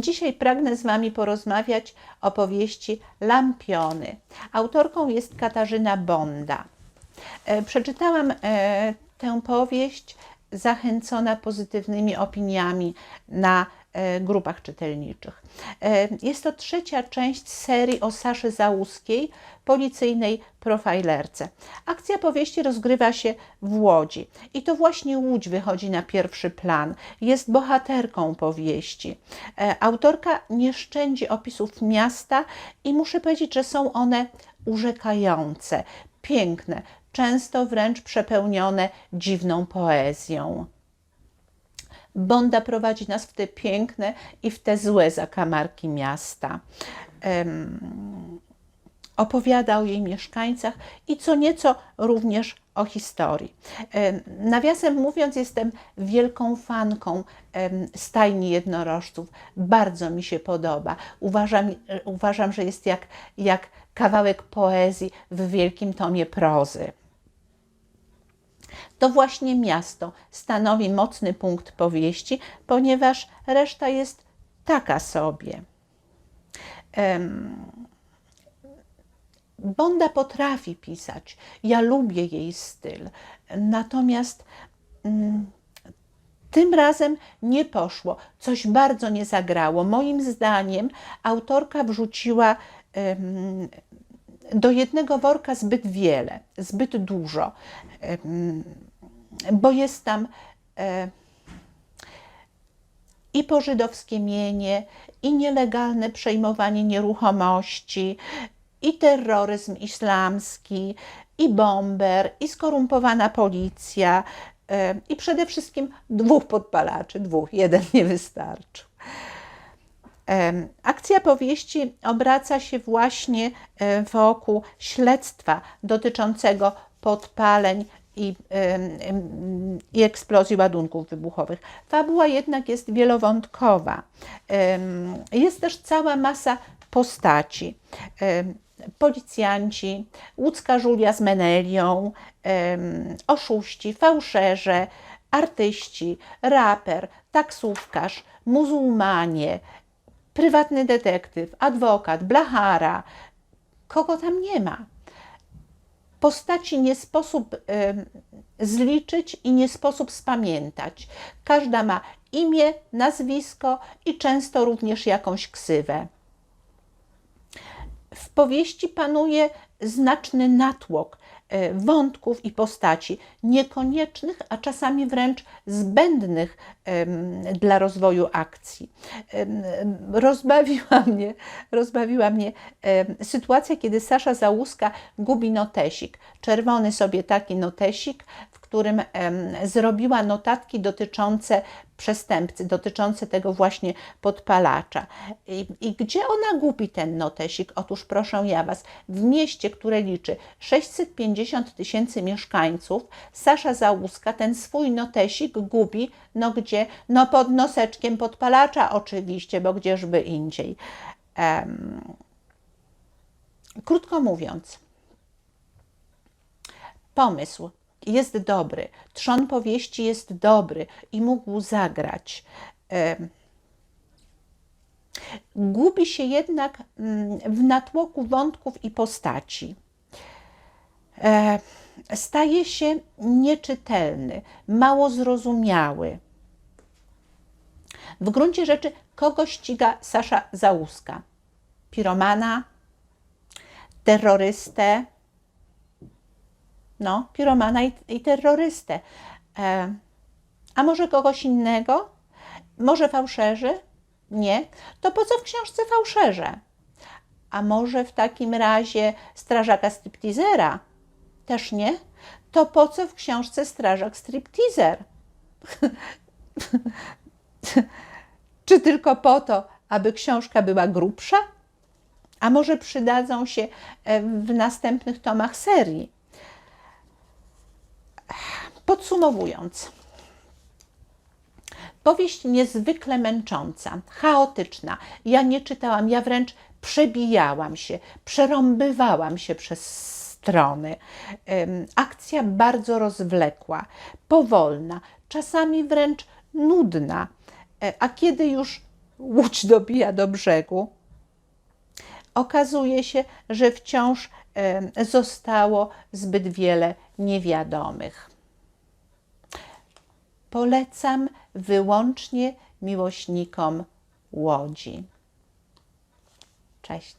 Dzisiaj pragnę z Wami porozmawiać o powieści Lampiony. Autorką jest Katarzyna Bonda. E, Przeczytałam e, tę powieść zachęcona pozytywnymi opiniami na grupach czytelniczych. E, Jest to trzecia część serii o Saszy Załuskiej, policyjnej profilerce. Akcja powieści rozgrywa się w Łodzi i to właśnie Łódź wychodzi na pierwszy plan. Jest bohaterką powieści. E, Autorka nie szczędzi opisów miasta i muszę powiedzieć, że są one urzekające, piękne, często wręcz przepełnione dziwną poezją. Bonda prowadzi nas w te piękne i w te złe zakamarki miasta. Em, opowiada o jej mieszkańcach i co nieco również o historii. Em, Nawiasem mówiąc, jestem wielką fanką stajni jednorożców. Bardzo mi się podoba. Uważam, uważam że jest jak, jak kawałek poezji w wielkim tomie prozy. To właśnie miasto stanowi mocny punkt powieści, ponieważ reszta jest taka sobie. Bonda potrafi pisać. Ja lubię jej styl. Natomiast mm, tym razem nie poszło. Coś bardzo nie zagrało. Moim zdaniem autorka wrzuciła do jednego worka zbyt wiele, zbyt dużo, bo jest tam e, i pożydowskie mienie, i nielegalne przejmowanie nieruchomości, i terroryzm islamski, i bomber, i skorumpowana policja, e, i przede wszystkim dwóch podpalaczy, dwóch, jeden nie wystarczył. Akcja powieści obraca się właśnie e, wokół śledztwa dotyczącego podpaleń i, i eksplozji ładunków wybuchowych. Fabuła jednak jest wielowątkowa. Jest też cała masa postaci. Policjanci, łódzka Żulia z Menelią, oszuści, fałszerze, artyści, raper, taksówkarz, muzułmanie, prywatny detektyw, adwokat, blachara, kogo tam nie ma. Postaci nie sposób em, zliczyć i nie sposób spamiętać. Każda ma imię, nazwisko i często również jakąś ksywę. W powieści panuje znaczny natłok e, wątków i postaci, niekoniecznych, a czasami wręcz zbędnych dla rozwoju akcji. Rozbawiła mnie, rozbawiła mnie sytuacja, kiedy Sasza Załuska gubi notesik. Czerwony sobie taki notesik, którym zrobiła notatki dotyczące przestępcy, dotyczące tego właśnie podpalacza. I, I gdzie ona gubi ten notesik? Otóż proszę ja Was, w mieście, które liczy 650 tysięcy mieszkańców, Sasza Załuska ten swój notesik gubi, no gdzie? No pod noseczkiem podpalacza oczywiście, bo gdzieżby indziej. Em, krótko mówiąc, pomysł jest dobry, trzon powieści jest dobry i mógł zagrać. Gubi się jednak mm, w natłoku wątków i postaci. Staje się nieczytelny, mało zrozumiały. W gruncie rzeczy, kogo ściga Sasza Załuska? Piromana, terrorystę, no, piromana i, i terrorystę. E, a może kogoś innego? Może fałszerzy? Nie. To po co w książce fałszerze? A może w takim razie strażaka stripteasera? Też nie. To po co w książce strażak stripteaser? Czy tylko po to, aby książka była grubsza? A może przydadzą się e, w następnych tomach serii? Podsumowując, powieść niezwykle męcząca, chaotyczna. Ja nie czytałam, ja wręcz przebijałam się, przerąbywałam się przez strony. Akcja bardzo rozwlekła, powolna, czasami wręcz nudna. E, A kiedy już łódź dobija do brzegu, okazuje się, że wciąż zostało zbyt wiele niewiadomych. Polecam wyłącznie miłośnikom łodzi. Cześć.